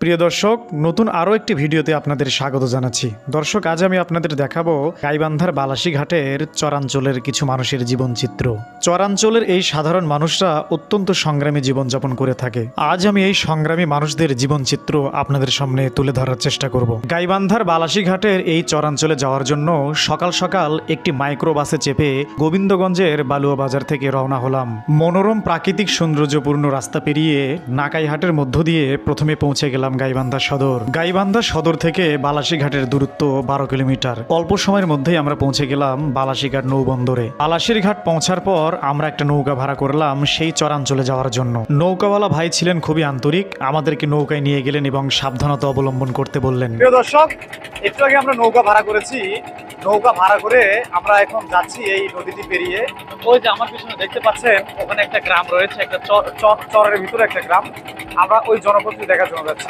প্রিয় দর্শক, নতুন আরও একটি ভিডিওতে আপনাদের স্বাগত জানাচ্ছি। দর্শক, আজ আমি আপনাদের দেখাবো গাইবান্ধার বালাসী ঘাটের চরাঞ্চলের কিছু মানুষের জীবনচিত্র। চরাঞ্চলের এই সাধারণ মানুষরা অত্যন্ত সংগ্রামী জীবনযাপন করে থাকে। আজ আমি এই সংগ্রামী মানুষদের জীবনচিত্র আপনাদের সামনে তুলে ধরার চেষ্টা করব। গাইবান্ধার বালাসী ঘাটের এই চরাঞ্চলে যাওয়ার জন্য সকাল সকাল একটি মাইক্রো বাসে চেপে গোবিন্দগঞ্জের বালুয়া বাজার থেকে রওনা হলাম। মনোরম প্রাকৃতিক সৌন্দর্যপূর্ণ রাস্তা পেরিয়ে নাকাইহাটের মধ্য দিয়ে প্রথমে পৌঁছে গেলাম গাইবান্ধা সদর। গাইবান্ধা সদর থেকে বালাসীঘাটের দূরত্ব বারো কিলোমিটার। অল্প সময়ের মধ্যেই আমরা পৌঁছে গেলাম বালাসীঘাট নৌবন্দরে। বালাসীর ঘাট পৌঁছার পর আমরা একটা নৌকা ভাড়া করলাম সেই চরাঞ্চলে যাওয়ার জন্য। নৌকাওয়ালা ভাই ছিলেন খুবই আন্তরিক, আমাদেরকে নৌকায় নিয়ে গেলেন এবং সাবধানতা অবলম্বন করতে বললেন। প্রিয় দর্শক, একটু আগে আমরা নৌকা ভাড়া করেছি। নৌকা ভাড়া করে আমরা এখন যাচ্ছি এই নদীটি পেরিয়ে। ওই যে আমার পিছনে দেখতে পাচ্ছেন, ওখানে একটা গ্রাম রয়েছে, একটা চর- চর- চরের ভিতরে একটা গ্রাম। আমরা ওই জনপদটি দেখার জন্য যাচ্ছি।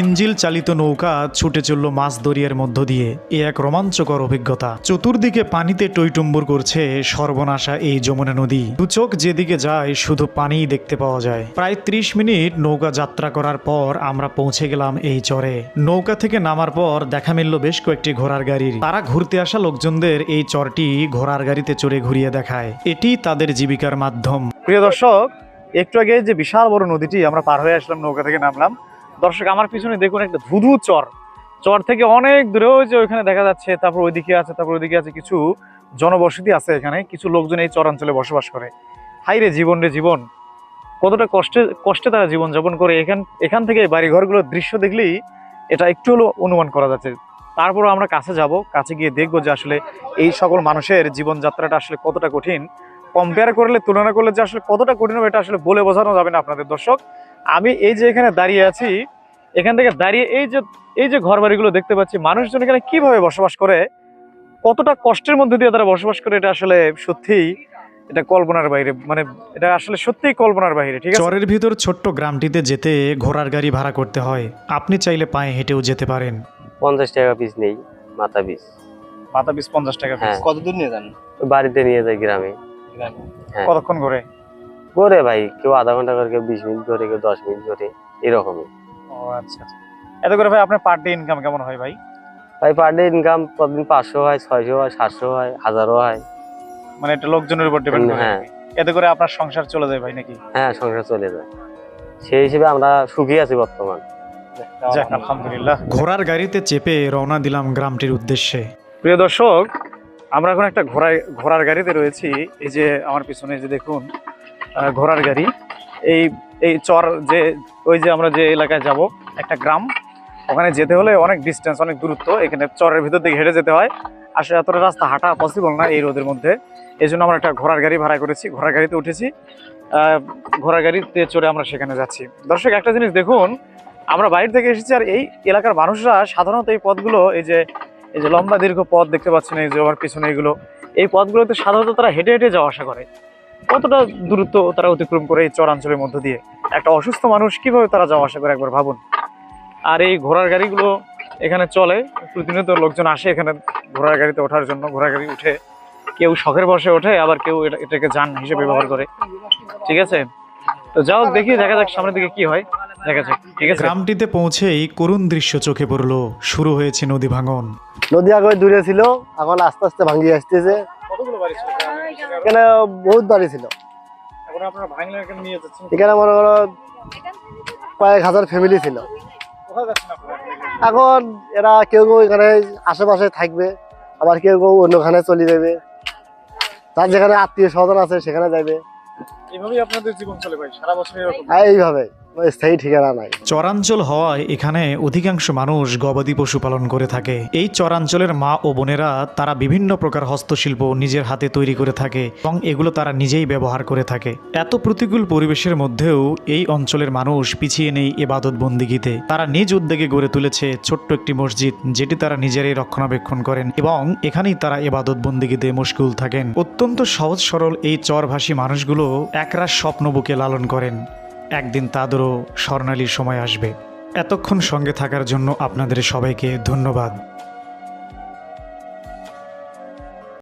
ইঞ্জিল চালিত নৌকা ছুটে চলল মাছ দরিয়ার মধ্য দিয়ে। এ এক রোমাঞ্চকর অভিজ্ঞতা। চতুর্দিকে পানিতে টইটুম্বুর করছে সর্বনাশা এই যমুনা নদী। দু চোখ যেদিকে যায়, শুধু পানিই দেখতে পাওয়া যায়। প্রায় ত্রিশ মিনিট নৌকা যাত্রা করার পর আমরা পৌঁছে গেলাম এই চরে। নৌকা থেকে নামার পর দেখা মিলল বেশ কয়েকটি ঘোড়ার গাড়ির। তারা ঘুরতে আসা লোকজনদের এই চরটি ঘোড়ার গাড়িতে চড়ে ঘুরিয়ে দেখায়। এটি তাদের জীবিকার মাধ্যম। প্রিয় দর্শক, একটু আগে যে বিশাল বড় নদীটি আমরা পার হয়ে আসলাম, নৌকা থেকে নামলাম দর্শক, আমার পিছনে দেখুন একটা ধুধু চর। চর থেকে অনেক দূরে যে ওইখানে দেখা যাচ্ছে, তারপর ওইদিকে আছে, তারপর ওইদিকে আছে কিছু জনবসতি আছে এখানে, কিছু লোকজন এই চরাঞ্চলে বসবাস করে। হাই রে জীবন রে জীবন, কতটা কষ্টে কষ্টে তারা জীবনযাপন করে। এখান এখান থেকে বাড়ি ঘরগুলোর দৃশ্য দেখলেই এটা একটু হলেও অনুমান করা যাচ্ছে। তারপরও আমরা কাছে যাব, কাছে গিয়ে দেখব যে আসলে এই সকল মানুষের জীবনযাত্রাটা আসলে কতটা কঠিন। কম্পেয়ার করলে, তুলনা করলে যে আসলে কতটা কঠিন হবে, এটা আসলে বলে বোঝানো যাবে না আপনাদের দর্শক। আমি এই যে এখানে দাঁড়িয়ে আছি এখান থেকে দাঁড়িয়ে এই যে এই যে ঘর বাড়িগুলো দেখতে পাচ্ছি মানুষজন এখানে কীভাবে বসবাস করে কতটা কষ্টের মধ্যে দিয়ে তারা বসবাস করে এটা আসলে সত্যিই এটা কল্পনার বাইরে মানে এটা আসলে সত্যিই কল্পনার বাইরে ঠিক আছে? চরের ভিতর ছোট্ট গ্রামটিতে যেতে ঘোড়ার গাড়ি ভাড়া করতে হয় আপনি চাইলে পায়ে হেঁটেও যেতে পারেন। পঞ্চাশ টাকা পিস নেই মাথা পিস মাথা পিস পঞ্চাশ টাকা পিস হ্যাঁ। কত দূর নিয়ে যান? বাড়িতে নিয়ে যায় গ্রামে। হ্যাঁ। কতক্ষণ করে করে ভাই কেউ আধা ঘণ্টা করে কেউ বিশ মিনিট করে কেউ দশ মিনিট করে এরকমই। ও আচ্ছা আচ্ছা। এত করে ভাই আপনার পার ডে ইনকাম কেমন হয় ভাই? ভাই পার ডে ইনকাম প্রতিদিন পাঁচশো হয় ছয়শো হয় সাতশো হয় হাজারও হয়। মানে এটা লোকজনের উপর ডিপেন্ড করে হ্যাঁ। এতে করে আপনার সংসার চলে যায় ভাই নাকি? হ্যাঁ সংসার চলে যায়। সেই হিসেবে আমরা সুখী আছি বর্তমান। আলহামদুলিল্লাহ। ঘোড়ার গাড়িতে চেপে রওনা দিলাম গ্রামটির উদ্দেশ্যে। প্রিয় দর্শক আমরা এখন একটা ঘোড়ায় ঘোড়ার গাড়িতে রয়েছি। এই যে আমার পিছনে যে দেখুন ঘোড়ার গাড়ি। এই এই চর যে, ওই যে আমরা যে এলাকায় যাব, একটা গ্রাম, ওখানে যেতে হলে অনেক ডিস্টেন্স অনেক দূরত্ব। এখানে চরের ভিতর দিকে হেঁটে যেতে হয়। আসলে এতটা রাস্তা হাঁটা পসিবল না এই রোদের মধ্যে। এই জন্য আমরা একটা ঘোড়ার গাড়ি ভাড়া করেছি। ঘোড়ার গাড়িতে উঠেছি। ঘোড়ার গাড়িতে চড়ে আমরা সেখানে যাচ্ছি। দর্শক, একটা জিনিস দেখুন, আমরা বাইরে থেকে এসেছি আর এই এলাকার মানুষরা সাধারণত এই পথগুলো, এই যে এই যে লম্বা দীর্ঘ পথ দেখতে পাচ্ছেন, এই যে আমার পিছনে এগুলো, এই পথগুলোতে সাধারণত তারা হেঁটে হেঁটে যাওয়া আসা করে। কতটা দূরত্ব তারা অতিক্রম করে এই চরাঞ্চলের মধ্য দিয়ে? একটা অসুস্থ মানুষ কীভাবে তারা যাওয়া আসা করে একবার ভাবুন। আর এই ঘোড়ার গাড়িগুলো এখানে চলে। প্রতিনিয়ত লোকজন আসে এখানে ঘোড়ার গাড়িতে ওঠার জন্য। ঘোড়ার গাড়ি উঠে কেউ শখের বসে ওঠে আবার কেউ এটা- এটাকে যান হিসেবে ব্যবহার করে। ঠিক আছে? তো যাও দেখি দেখা যাক সামনের দিকে কি হয়। দেখা যাক ঠিক আছে? গ্রামটিতে পৌঁছেই করুণ দৃশ্য চোখে পড়ল। শুরু হয়েছে নদী ভাঙন। নদী আগে দূরে ছিল এখন আস্তে আস্তে ভাঙিয়ে আসতেছে। এখানে বহুত বাড়ি ছিল। এখন মনে করো কয়েক হাজার ফ্যামিলি ছিল। এখন এরা কেউ কেউ এখানে আশেপাশে থাকবে আবার কেউ কেউ অন্যখানে চলে যাবে। তার যেখানে আত্মীয় স্বজন আছে সেখানে যাবে। এইভাবেই আপনাদের জীবন চলে ভাই সারা বছর এরকম। এইভাবে। স্থায়ী ঠিকানা নাই। চরাঞ্চল হওয়ায় এখানে অধিকাংশ মানুষ গবাদি পশু পালন করে থাকে। এই চরাঞ্চলের মা ও বোনেরা তারা বিভিন্ন প্রকার হস্তশিল্প নিজের হাতে তৈরি করে থাকে এবং এগুলো তারা নিজেই ব্যবহার করে থাকে। এত প্রতিকূল পরিবেশের মধ্যেও এই অঞ্চলের মানুষ পিছিয়ে নেই এবাদত বন্দিগিতে তারা নিজ উদ্যোগে গড়ে তুলেছে ছোট্ট একটি মসজিদ যেটি তারা নিজেরাই রক্ষণাবেক্ষণ করেন এবং এখানেই তারা এবাদত বন্দিগিতে মুশকুল থাকেন। অত্যন্ত সহজ সরল এই চরভাষী মানুষগুলো একরাশ স্বপ্ন বুকে লালন করেন। একদিন তাদেরও স্বর্ণালী সময় আসবে। এতক্ষণ সঙ্গে থাকার জন্য আপনাদের সবাইকে ধন্যবাদ।